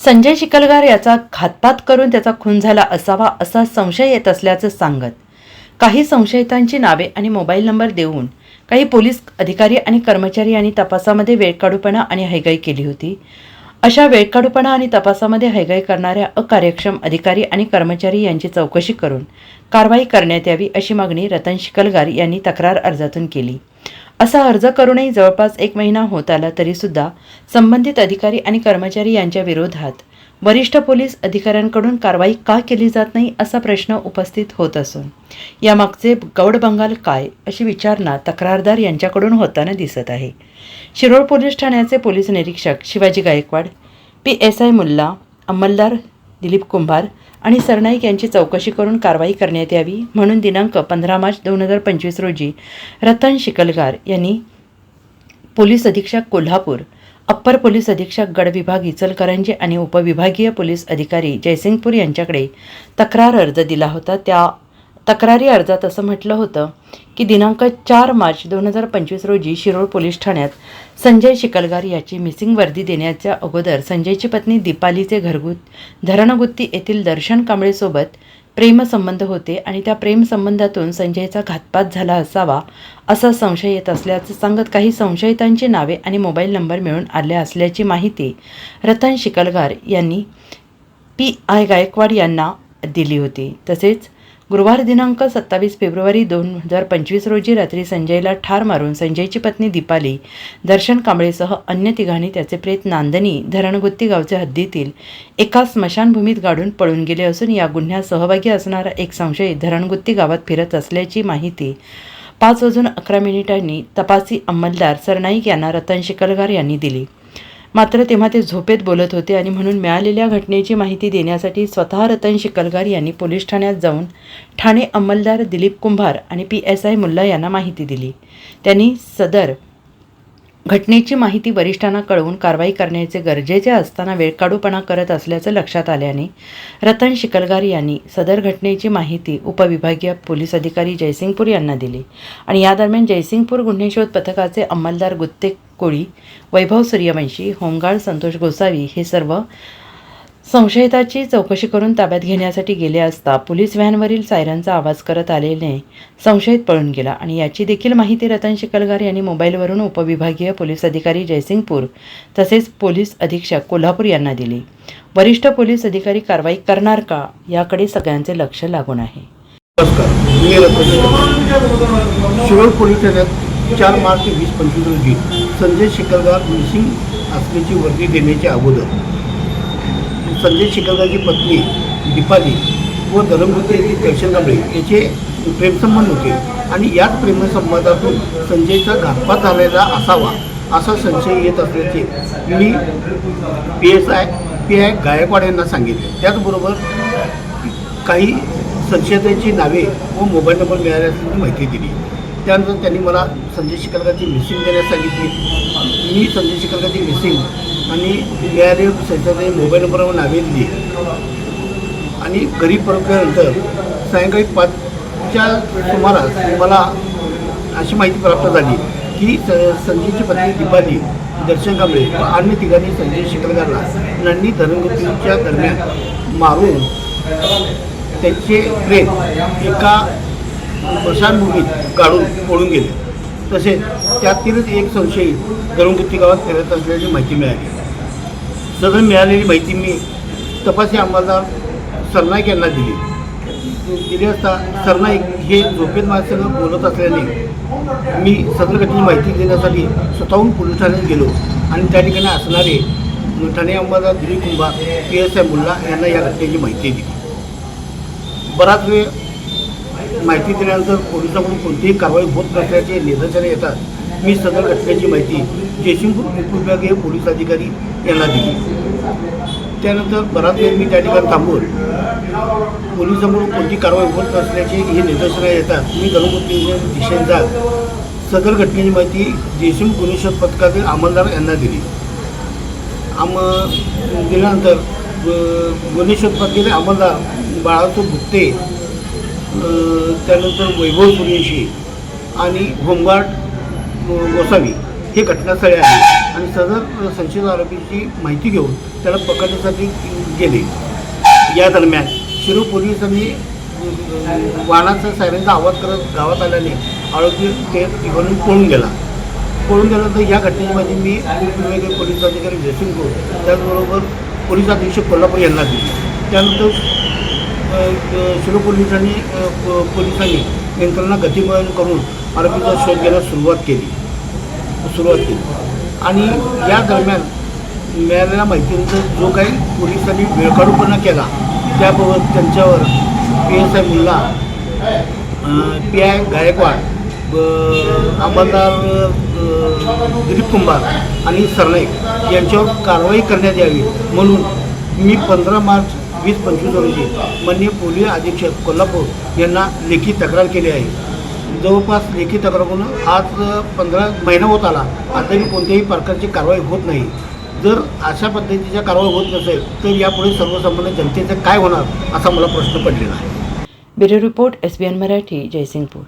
संजय चिखलगार याचा घातपात करून त्याचा खून झाला असावा असा संशय येत असल्याचं सांगत काही संशयितांची नावे आणि मोबाईल नंबर देऊन काही पोलीस अधिकारी आणि कर्मचारी यांनी तपासामध्ये वेळकाढूपणा आणि हैगाई केली होती. अशा वेळकाढूपणा आणि तपासामध्ये हैगाई करणाऱ्या अकार्यक्षम अधिकारी आणि कर्मचारी यांची चौकशी करून कारवाई करण्यात यावी अशी मागणी रतन शिकलगार यांनी तक्रार अर्जातून केली. असा अर्ज करूनही जवळपास एक महिना होत आला तरीसुद्धा संबंधित अधिकारी आणि कर्मचारी यांच्या विरोधात वरिष्ठ पोलीस अधिकाऱ्यांकडून कारवाई का केली जात नाही असा प्रश्न उपस्थित होत असून यामागचे गौड बंगाल काय अशी विचारणा तक्रारदार यांच्याकडून होताना दिसत आहे. शिरोळ पोलीस ठाण्याचे पोलीस निरीक्षक Shivaji Gaikwad P S I Mulla अंमलदार Dilip Kumbhar आणि सरनाईक यांची चौकशी करून कारवाई करण्यात यावी म्हणून दिनांक पंधरा मार्च दोन हजार पंचवीस रोजी रतन शिकलगार यांनी पोलीस अधीक्षक कोल्हापूर अप्पर पोलीस अधीक्षक गड विभाग इचलकरंजी आणि उपविभागीय पोलीस अधिकारी जयसिंगपूर यांच्याकडे तक्रार अर्ज दिला होता. त्या तक्रारी अर्जात असं म्हटलं होतं की दिनांक चार मार्च दोन हजार पंचवीस रोजी शिरोळ पोलीस ठाण्यात संजय शिकलगार याची मिसिंग वर्दी देण्याच्या अगोदर संजयची पत्नी दीपालीचे घरगुत धरणगुत्ती येथील दर्शन कांबळेसोबत प्रेमसंबंध होते आणि त्या प्रेमसंबंधातून संजयचा घातपात झाला असावा असा संशय येत असल्याचं सांगत काही संशयितांची नावे आणि मोबाईल नंबर मिळून आले असल्याची माहिती रतन शिकलगार यांनी पी आय गायकवाड यांना दिली होती. तसेच गुरुवार दिनांक सत्तावीस फेब्रुवारी दोन हजार पंचवीस रोजी रात्री संजयला ठार मारून संजयची पत्नी दीपाली दर्शन कांबळेसह अन्य तिघांनी त्याचे प्रेत नांदनी धरणगुत्ती गावच्या हद्दीतील एका स्मशानभूमीत गाडून पळून गेले असून या गुन्ह्यात सहभागी असणारा एक संशयित धरणगुत्ती गावात फिरत असल्याची माहिती पाच वाजून अकरा मिनिटांनी तपासी अंमलदार सरनाईक यांना रतन शिकलगार यांनी दिली. मात्र तेव्हा ते झोपेत बोलत होते आणि म्हणून मिळालेल्या घटनेची माहिती देण्यासाठी स्वतः रतन शिकलगार यांनी पोलीस ठाण्यात जाऊन ठाणे अंमलदार दिलीप कुंभार आणि पी एस आय मुल्ला यांना माहिती दिली. त्यांनी सदर घटनेची माहिती वरिष्ठांना कळवून कारवाई करण्याचे गरजेचे असताना वेळकाढूपणा करत असल्याचं लक्षात आल्याने रतन शिकलगार यांनी सदर घटनेची माहिती उपविभागीय पोलीस अधिकारी जयसिंगपूर यांना दिली. आणि या दरम्यान जयसिंगपूर गुन्हे शोध पथकाचे अंमलदार गुत्ते कोळी वैभव सूर्यवंशी होमगार्ड संतोष गोसावी हे सर्व संशयिताची चौकशी करून ताब्यात घेण्यासाठी गेले असता पोलीस व्हॅनवरील सायरनचा आवाज करत आलेले संशयित पळून गेला आणि याची देखील माहिती रतन शिकलगार यांनी मोबाईलवरून उपविभागीय पोलीस अधिकारी जयसिंगपूर तसेच पोलीस अधीक्षक कोल्हापूर यांना दिली. वरिष्ठ पोलीस अधिकारी कारवाई करणार का? याकडे सगळ्यांचे लक्ष लागून आहे. शिरोळ पोलीस ठाण्यात चार मार्च वीस पंचवीस रोजी संजय शिकलगार मिसिंग असल्याची वर्दी देण्याच्या अगोदर संजय शिकलगारची पत्नी दीपाली व धरमपुत्री येथील दर्शन कांबळे याचे प्रेमसंबंध होते. आणि याच प्रेमसंबंधातून संजयचा घातपात झालेला असावा असा संशय येत असल्याचे मी P S I P I Gaikwad यांना सांगितले. त्याचबरोबर काही संशयितांची नावे व मोबाईल नंबर मिळाल्याची माहिती दिली. त्यानंतर त्यांनी मला संजय शिकलगाची मिसिंग देण्यास सांगितली. मी संजय शिकलगाची मिसिंग आणि मिळाले सेंटरने मोबाईल नंबरवर नावे दिली. आणि घरी परतल्यानंतर सायंकाळी पाचच्या सुमारास मला अशी माहिती प्राप्त झाली की स संजयची पत्नी दीपाली दर्शन कांबळे व अन्य ठिकाणी संजय शिकलगारला नंदी धरणगुतीच्या दरम्यान मारून त्यांचे प्रेम एका स्मशानभूमीत काढून पळून गेले. तसेच त्यातीलच एक संशयित धरणगुत्ती गावात फिरत असल्याची माहिती मिळाली. सदर मिळालेली माहिती मी तपासी अंमलदार सरनाईक यांना दिली. दिली असता सरनाईक हे झोपेत माझ्यासंग बोलत असल्याने मी सदर घटनेची माहिती देण्यासाठी स्वतःहून पोलीस ठाण्यात गेलो आणि त्या ठिकाणी असणारे ठाणे अंमलदार Dilip Kumbhar P S I Mulla यांना या घटनेची माहिती दिली. बराच वेळ माहिती दिल्यानंतर पोलिसांकडून कोणतीही कारवाई होत नसल्याचे निदर्शने येतात. मी सदर घटनेची माहिती जयसिंगपूर उपविभागीय पोलीस अधिकारी यांना दिली. त्यानंतर बराच वेळ मी त्या ठिकाणी थांबून पोलिसांकडून कोणती कारवाई होत नसल्याचे हे निदर्शने येतात. मी घरगुती दिशेने जात सदर घटनेची माहिती जयसिंग गुन्हे पथकातील अंमलदार यांना दिली. आम दिल्यानंतर ग- गुन्हे शोध पथकातील अंमलदार बाळासो भुकते त्यानंतर वैभव सूर्यवंशी आणि होमगार्ड गोसावी हे घटनास्थळी आहे आणि सदर संशयित आरोपीची माहिती घेऊन त्याला पकडण्यासाठी गेले. या दरम्यान शिरूर पोलिसांनी वाहनाचा सायरनचा आवाज करत गावात आल्याने आरोपी ते तिकडून पळून गेला. पळून गेल्यानंतर या घटनेमध्ये मी उपविभागीय पोलीस अधिकारी जयसिंग त्याचबरोबर पोलीस अधीक्षक कोल्हापूर यांना दिली. त्यानंतर अ, पोलिसांनी प- पोलिसांनी यंत्रणा गतिमान करून आरोपीचा शोध घ्यायला सुरुवात केली. सुरुवात केली. आणि या दरम्यान मिळालेल्या माहितीनंतर जो काही पोलिसांनी वेळकाढूपणा केला त्याबाबत त्यांच्यावर P S I Mulla P I Gaikwad ब- अंमलदार दिलीप कुंभार आणि सरनाईक यांच्यावर कारवाई करण्यात यावी म्हणून मी पंधरा मार्च वीस पंचवीस रोजी माननीय पोलीस अधीक्षक कोल्हापूर यांना लेखी तक्रार केली आहे. जवळपास लेखी तक्रार करून आज पंधरा महिना होत आला. आताही कोणत्याही प्रकारची कारवाई होत नाही. जर अशा पद्धतीच्या कारवाई होत नसेल तर यापुढे सर्वसामान्य जनतेचं काय होणार असा मला प्रश्न पडलेला आहे. Bureau report S B N Marathi Jaysingpur.